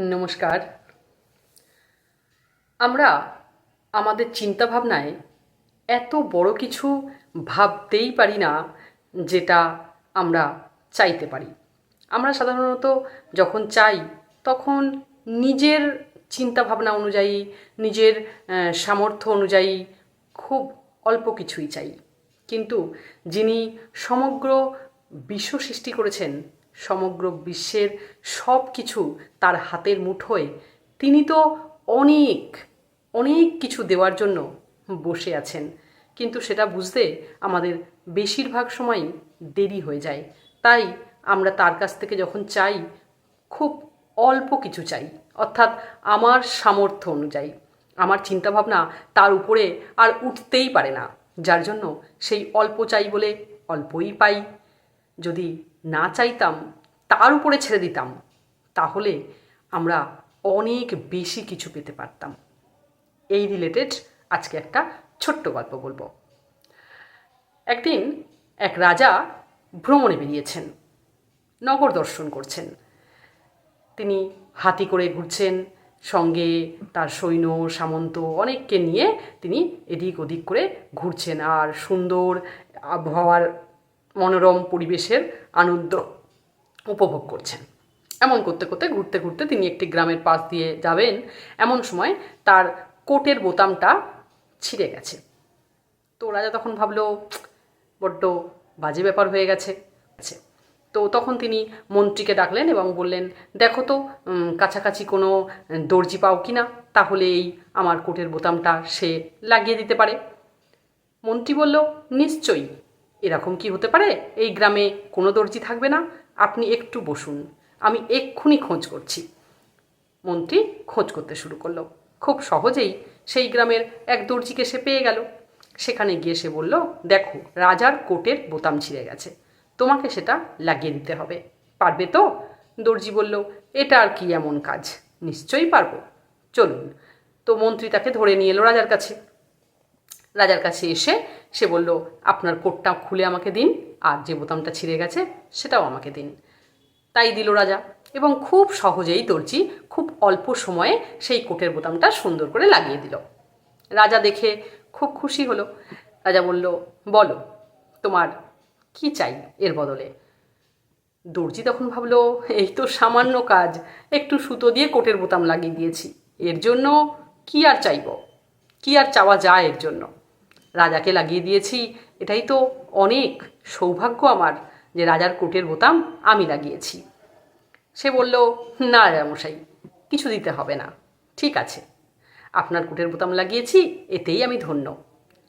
নমস্কার। আমরা আমাদের চিন্তাভাবনায় এত বড় কিছু ভাবতেই পারি না যেটা আমরা চাইতে পারি। আমরা সাধারণত যখন চাই, তখন নিজের চিন্তাভাবনা অনুযায়ী, নিজের সামর্থ্য অনুযায়ী খুব অল্প কিছুই চাই। কিন্তু যিনি সমগ্র বিশ্ব সৃষ্টি করেছেন সমগ্র বিশ্বের সব কিছু তার হাতের মুঠোয় তিনি তো অনেক অনেক কিছু দেওয়ার জন্য বসে আছেন। কিন্তু সেটা বুঝতে আমাদের বেশিরভাগ সময়ই দেরি হয়ে যায়। তাই আমরা তার কাছ থেকে যখন চাই, খুব অল্প কিছু চাই। অর্থাৎ আমার সামর্থ্য অনুযায়ী। আমার চিন্তাভাবনা তার উপরে আর উঠতেই পারে না। যার জন্য সেই অল্প চাই বলে অল্পই পাই। যদি না চাইতাম, তার উপরে ছেড়ে দিতাম, তাহলে আমরা অনেক বেশি কিছু পেতে পারতাম। এই রিলেটেড আজকে একটা ছোট্ট গল্প বলব। একদিন এক রাজা ভ্রমণে বেরিয়েছেন, নগর দর্শন করছেন। তিনি হাতি করে ঘুরছেন, সঙ্গে তার সৈন্য, সামন্ত অনেককে নিয়ে তিনি এদিক ওদিক করে ঘুরছেন। আর সুন্দর আবহাওয়ার মনোরম পরিবেশের আনন্দ উপভোগ করছেন। এমন করতে করতে, ঘুরতে ঘুরতে তিনি একটি গ্রামের পাশ দিয়ে যাবেন। এমন সময় তার কোটের বোতামটা ছিঁড়ে গেছে। তো রাজা তখন ভাবলো, বড্ড বাজে ব্যাপার হয়ে গেছে। তো তখন তিনি মন্ত্রীকে ডাকলেন এবং বললেন, দেখো তো কাছাকাছি কোনো দর্জি পাও কি না? তাহলে এই আমার কোটের বোতামটা সে লাগিয়ে দিতে পারে। মন্ত্রী বলল, নিশ্চয়ই। এরকম কি হতে পারে? এই গ্রামে কোনো দর্জি থাকবে না। আপনি একটু বসুন। আমি এক্ষুনি খোঁজ করছি। মন্ত্রী খোঁজ করতে শুরু করল। খুব সহজেই সেই গ্রামের এক দর্জিকে সে পেয়ে গেল। সেখানে গিয়ে সে বলল, দেখো, রাজার কোটের বোতাম ছিঁড়ে গেছে। তোমাকে সেটা লাগিয়ে দিতে হবে। পারবে তো? দর্জি বলল, এটা আর কি এমন কাজ? নিশ্চয়ই পারব। চলুন। তো মন্ত্রী তাকে ধরে নিয়ে এলো রাজার কাছে। রাজার কাছে এসে সে বলল, আপনার কোটটা খুলে আমাকে দিন, আর যে বোতামটা ছিঁড়ে গেছে সেটাও আমাকে দিন। তাই দিল রাজা, এবং খুব সহজেই দর্জি খুব অল্প সময়ে সেই কোটের বোতামটা সুন্দর করে লাগিয়ে দিল। রাজা দেখে খুব খুশি হলো। রাজা বলল, বলো, তোমার কি চাই এর বদলে? দর্জি তখন ভাবলো, এই তো সামান্য কাজ, একটু সুতো দিয়ে কোটের বোতাম লাগিয়ে দিয়েছি, এর জন্য কি আর চাইব? কি আর চাওয়া যায় এর জন্য? রাজাকে লাগিয়ে দিয়েছি। এটাই তো অনেক সৌভাগ্য আমার যে রাজার কোটের বোতাম আমি লাগিয়েছি। সে বলল না রাজামশাই কিছু দিতে হবে না। ঠিক আছে, আপনার কোটের বোতাম লাগিয়েছি, এতেই আমি ধন্য।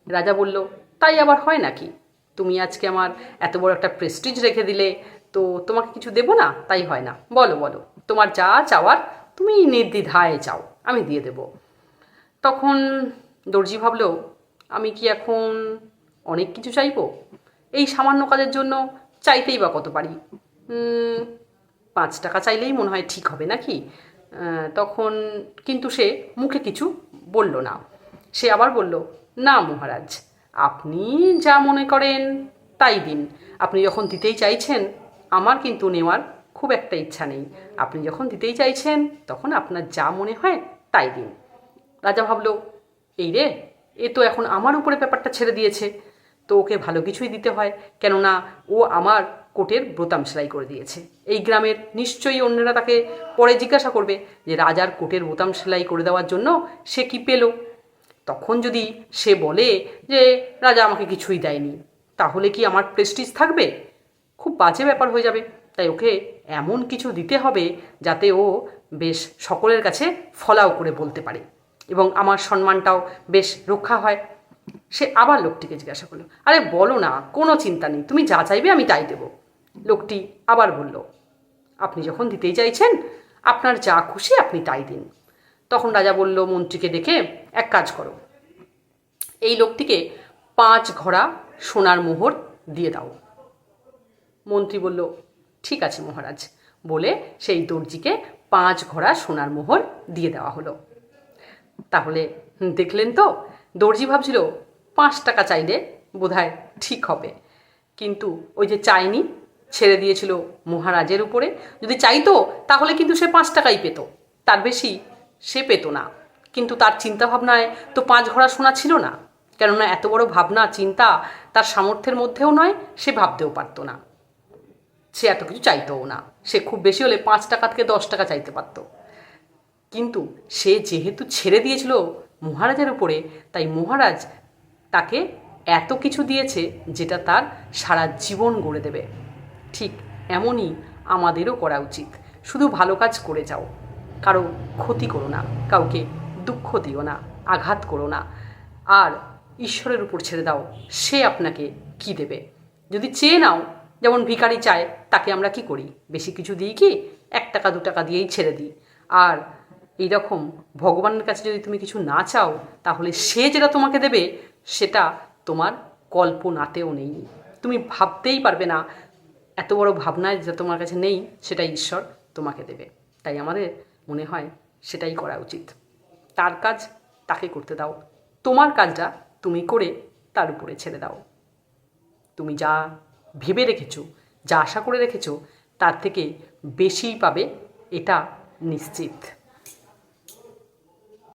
রাজা বলল, তাই আবার হয় নাকি? তুমি আজকে আমার এত বড় একটা প্রেস্টিজ রেখে দিলে, তো তোমাকে কিছু দেবো না? তাই হয় না। বলো বলো, তোমার যা চাওয়ার তুমি নির্দ্বিধায় চাও, আমি দিয়ে দেব। তখন দর্জি ভাবলো আমি কি এখন অনেক কিছু চাইব? এই সামান্য কাজের জন্য চাইতেই বা কত পারি? পাঁচ টাকা চাইলেই মনে হয় ঠিক হবে নাকি? তখন কিন্তু সে মুখে কিছু বলল না। সে আবার বলল, না মহারাজ, আপনি যা মনে করেন তাই দিন। আপনি যখন দিতেই চাইছেন, আমার কিন্তু নেওয়ার খুব একটা ইচ্ছা নেই। আপনি যখন দিতেই চাইছেন, তখন আপনার যা মনে হয় তাই দিন। রাজা ভাবল, এই রে এ তো এখন আমার উপরে ব্যাপারটা ছেড়ে দিয়েছে। তো ওকে ভালো কিছুই দিতে হয়, কেননা ও আমার কোটের বোতাম সেলাই করে দিয়েছে। এই গ্রামের নিশ্চয়ই অন্যরা তাকে পরে জিজ্ঞাসা করবে যে, রাজার কোটের বোতাম সেলাই করে দেওয়ার জন্য সে কি পেল? তখন যদি সে বলে যে, রাজা আমাকে কিছুই দেয়নি, তাহলে কি আমার প্রেস্টিজ থাকবে? খুব বাজে ব্যাপার হয়ে যাবে। তাই ওকে এমন কিছু দিতে হবে যাতে ও বেশ সকলের কাছে ফলাও করে বলতে পারে। এবং আমার সম্মানটাও বেশ রক্ষা হয়। সে আবার লোকটিকে জিজ্ঞাসা করল, আরে বলো না, কোনো চিন্তা নেই, তুমি যা চাইবে আমি তাই দেবো। লোকটি আবার বলল, আপনি যখন দিতেই চাইছেন, আপনার যা খুশি আপনি তাই দিন। তখন রাজা বলল, মন্ত্রীকে ডেকে এক কাজ করো, এই লোকটিকে পাঁচ ঘোড়া সোনার মোহর দিয়ে দাও। মন্ত্রী বলল, ঠিক আছে মহারাজ। বলে সেই দর্জিকে পাঁচ ঘোড়া সোনার মোহর দিয়ে দেওয়া হলো। তাহলে দেখলেন তো, দর্জি ভাবছিল পাঁচ টাকা চাইলে বোধহয় ঠিক হবে। কিন্তু ওই যে চাইনি ছেড়ে দিয়েছিল মহারাজের উপরে। যদি চাইতো, তাহলে কিন্তু সে পাঁচ টাকাই পেত। তার বেশি সে পেত না। কিন্তু তার চিন্তাভাবনায় তো পাঁচ ঘোড়া শোনা ছিল না। কেননা এত বড় ভাবনা, চিন্তা তার সামর্থ্যের মধ্যেও নয়, সে ভাবতেও পারতো না। সে এত কিছু চাইতোও না। সে খুব বেশি হলে পাঁচ টাকা থেকে দশ টাকা চাইতে পারত। কিন্তু সে যেহেতু ছেড়ে দিয়েছিল মহারাজের উপরে, তাই মহারাজ তাকে এত কিছু দিয়েছে যেটা তার সারা জীবন গড়ে দেবে। ঠিক এমনই আমাদেরও করা উচিত। শুধু ভালো কাজ করে যাও। কারও ক্ষতি করো না, কাউকে দুঃখ দিও না, আঘাত করো না। আর ঈশ্বরের উপর ছেড়ে দাও, সে আপনাকে কি দেবে? যদি চেয়ে নাও, যেমন ভিখারি চায়, তাকে আমরা কি করি? বেশি কিছু দিই কি? এক টাকা, দু টাকা দিয়েই ছেড়ে দিই। আর এই রকম ভগবানের কাছে যদি তুমি কিছু না চাও, তাহলে সে যেটা তোমাকে দেবে, সেটা তোমার কল্পনাতেও নেই। তুমি ভাবতেই পারবে না, এত বড় ভাবনায় যেটা তোমার কাছে নেই সেটা ঈশ্বর তোমাকে দেবে। তাই আমাদের মনে হয় সেটাই করা উচিত। তার কাজ তাকে করতে দাও। তোমার কাজটা তুমি করে তার উপরে ছেড়ে দাও। তুমি যা ভেবে রেখেছো, যা আশা করে রেখেছো, তার থেকে বেশিই পাবে, এটা নিশ্চিত।